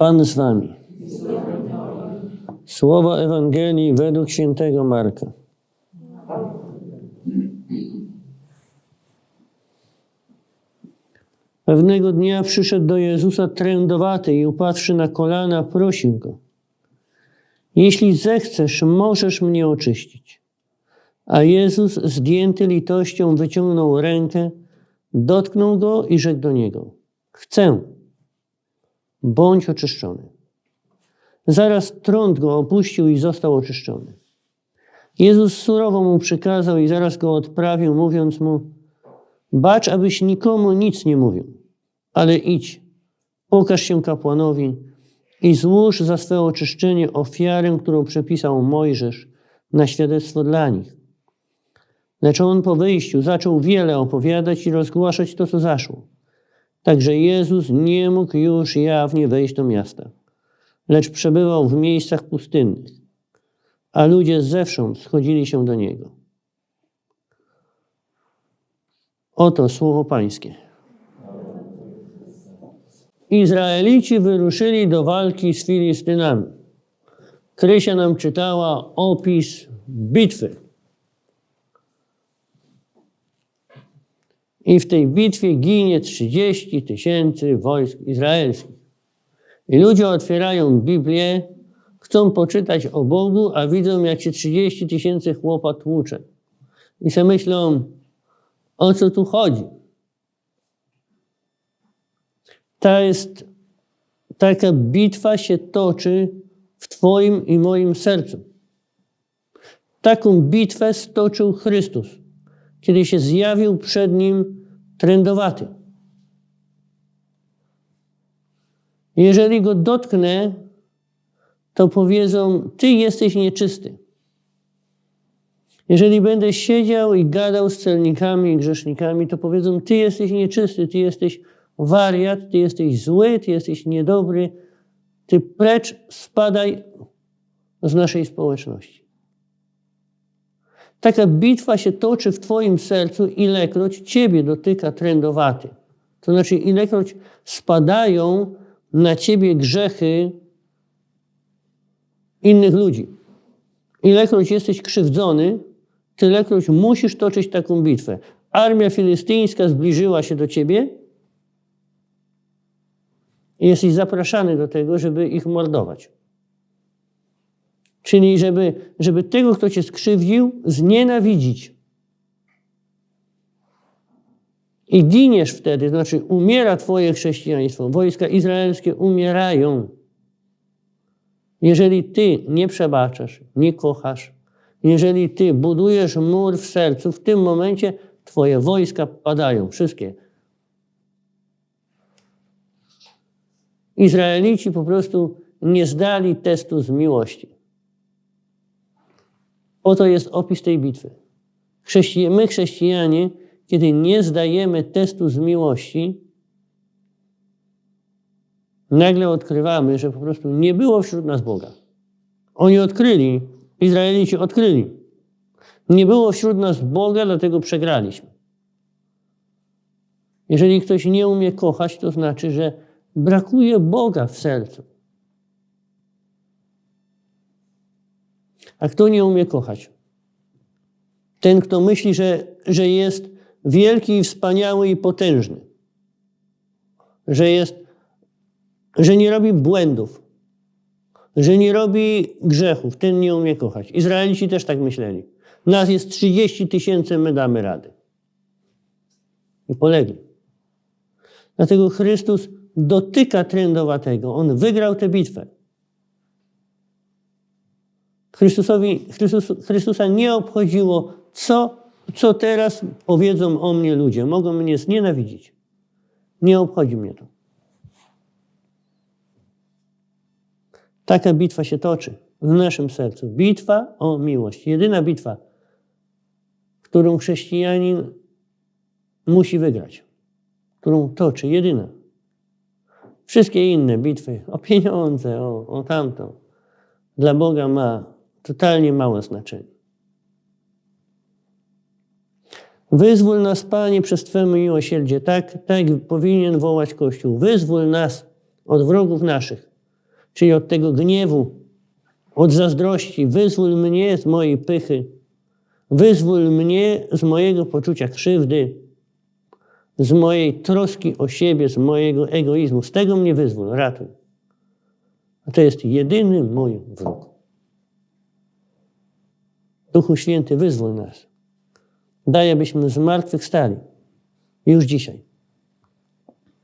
Pan z wami. Słowa Ewangelii według świętego Marka. Pewnego dnia przyszedł do Jezusa trędowaty i upadłszy na kolana, prosił go: Jeśli zechcesz, możesz mnie oczyścić. A Jezus, zdjęty litością, wyciągnął rękę, dotknął go i rzekł do niego: Chcę, bądź oczyszczony. Zaraz trąd go opuścił i został oczyszczony. Jezus surowo mu przykazał i zaraz go odprawił, mówiąc mu: Bacz, abyś nikomu nic nie mówił, ale idź, pokaż się kapłanowi i złóż za swe oczyszczenie ofiarę, którą przepisał Mojżesz na świadectwo dla nich. Lecz on po wyjściu zaczął wiele opowiadać i rozgłaszać to, co zaszło. Także Jezus nie mógł już jawnie wejść do miasta, lecz przebywał w miejscach pustynnych, a ludzie zewsząd schodzili się do Niego. Oto słowo Pańskie. Izraelici wyruszyli do walki z Filistynami. Krysia nam czytała opis bitwy. I w tej bitwie ginie 30 tysięcy wojsk izraelskich. I ludzie otwierają Biblię, chcą poczytać o Bogu, a widzą, jak się 30 tysięcy chłopa tłucze. I sobie myślą, o co tu chodzi? Ta jest, taka bitwa się toczy w Twoim i moim sercu. Taką bitwę stoczył Chrystus, kiedy się zjawił przed nim trędowaty. Jeżeli go dotknę, to powiedzą: Ty jesteś nieczysty. Jeżeli będę siedział i gadał z celnikami i grzesznikami, to powiedzą: Ty jesteś nieczysty, ty jesteś wariat, ty jesteś zły, ty jesteś niedobry, ty precz spadaj z naszej społeczności. Taka bitwa się toczy w Twoim sercu, ilekroć Ciebie dotyka trędowaty. To znaczy, ilekroć spadają na Ciebie grzechy innych ludzi. Ilekroć jesteś krzywdzony, tylekroć musisz toczyć taką bitwę. Armia filystyńska zbliżyła się do Ciebie i jesteś zapraszany do tego, żeby ich mordować. Czyli żeby, żeby tego, kto cię skrzywdził, znienawidzić. I giniesz wtedy, to znaczy umiera twoje chrześcijaństwo. Wojska izraelskie umierają. Jeżeli ty nie przebaczasz, nie kochasz, jeżeli ty budujesz mur w sercu, w tym momencie twoje wojska padają, wszystkie. Izraelici po prostu nie zdali testu z miłości. Oto jest opis tej bitwy. My, chrześcijanie, kiedy nie zdajemy testu z miłości, nagle odkrywamy, że po prostu nie było wśród nas Boga. Oni odkryli, Izraelici odkryli. Nie było wśród nas Boga, dlatego przegraliśmy. Jeżeli ktoś nie umie kochać, to znaczy, że brakuje Boga w sercu. A kto nie umie kochać? Ten, kto myśli, że, że jest wielki i wspaniały i potężny. Że jest, że nie robi błędów. Że nie robi grzechów. Ten nie umie kochać. Izraelici też tak myśleli. Nas jest 30 tysięcy, my damy radę. I polegli. Dlatego Chrystus dotyka trędowatego. On wygrał tę bitwę. Chrystusowi, Chrystus, Chrystusa nie obchodziło, co, co teraz powiedzą o mnie ludzie. Mogą mnie znienawidzić. Nie obchodzi mnie to. Taka bitwa się toczy w naszym sercu. Bitwa o miłość. Jedyna bitwa, którą chrześcijanin musi wygrać. Którą toczy. Jedyna. Wszystkie inne bitwy o pieniądze, o, o tamto, dla Boga ma totalnie małe znaczenie. Wyzwól nas, Panie, przez Twoje miłosierdzie. Tak, tak powinien wołać Kościół. Wyzwól nas od wrogów naszych. czyli od tego gniewu, od zazdrości. Wyzwól mnie z mojej pychy. Wyzwól mnie z mojego poczucia krzywdy, z mojej troski o siebie, z mojego egoizmu. Z tego mnie wyzwól, ratuj. A to jest jedyny mój wróg. Duchu Święty, wyzwól nas. Daj, abyśmy zmartwychwstali. Już dzisiaj.